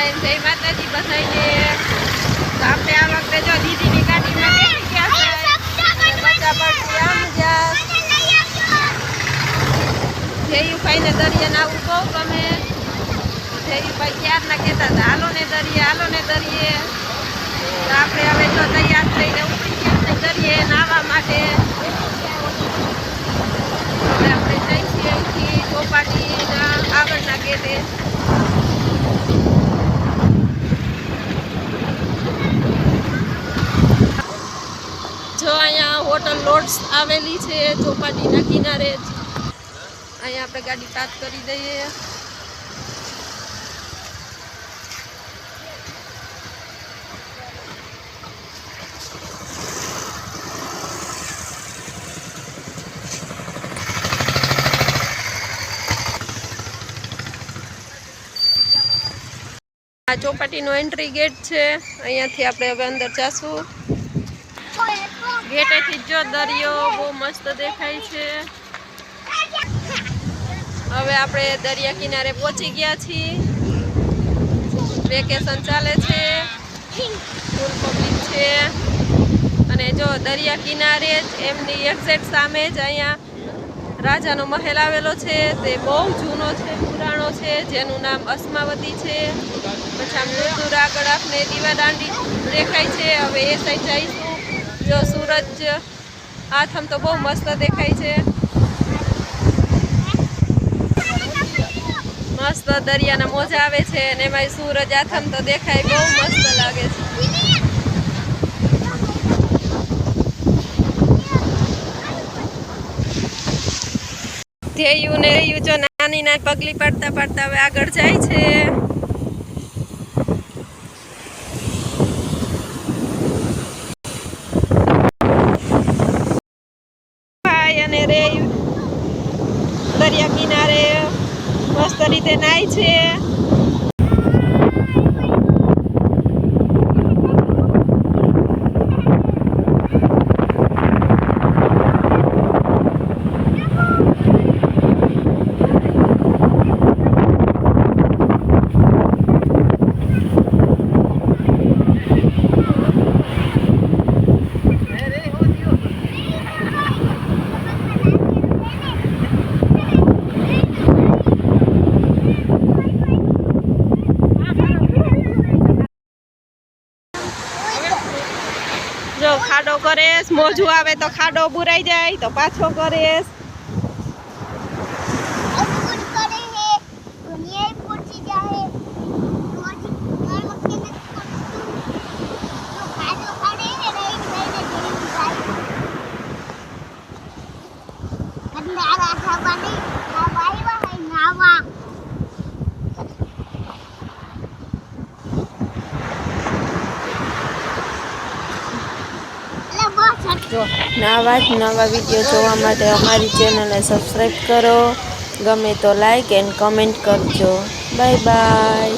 બધાય જય માતાજી બધાયને તો આપણે આ વખતે જો દીદીની ગાડીમાં બેસી ગયા છે. જયુભાઈને દરિયાને આવું બહુ ગમે. જયુભાઈ ક્યારના કહેતા હતા હાલો ને દરિયે હાલો ને દરિયે. તો આપણે હવે જો તૈયાર થઈને ઉપડી ગયા દરિયે નાહવા માટે હવે આપણે જઈશું અહીંથી ચોપાટીના આગળના ગેટે જો લોડ્સ આવેલી છે, ચોપાટીના કિનારે. જ અહીંયા આપણે ગાડી પાર્ક કરી દઈએ. આ ચોપાટીનો એન્ટ્રી ગેટ છે. અહીંયાથી આપણે હવે અંદર જાશું. ગેટેથી જો દરિયો બહુ મસ્ત દેખાય છે. હવે આપણે દરિયા કિનારે પહોંચી ગયા છીએ. વેકેશન ચાલે છે. ફૂલ પબ્લિક છે. અને જો દરિયા કિનારે જ એમની એક્ઝેક્ટ સામે જ અહીંયા રાજાનો મહેલ આવેલો છે. તે બહુ જૂનો છે, પુરાણો છે, જેનું નામ અસ્માવતી છે. પછી આમ દૂર આગળ આપને દીવાદાંડી દેખાય છે. હવે એ સાઈડ જઈશું. જો સૂરજ આથમ તો બહુ મસ્ત દેખાય છે. મસ્ત દરિયાના મોજા આવે છે અને એમાં સૂરજ આથમ તો દેખાય બહુ મસ્ત લાગે છે. ધ્યેયું ને રહ્યું જો નાની નાની પગલી પાડતા પાડતા હવે આગળ જાય છે ભાઈ અને રે દરિયા કિનારે મસ્ત રીતે નાય છે જો ખાડો કરેશ મોજું આવે તો ખાડો બુરાઈ જાય તો પાછો કરેશ. જો નવા જ નવા વીડિયો જોવા માટે અમારી ચેનલને સબસ્ક્રાઈબ કરો. ગમે તો લાઈક એન્ડ કમેન્ટ કરજો. Bye bye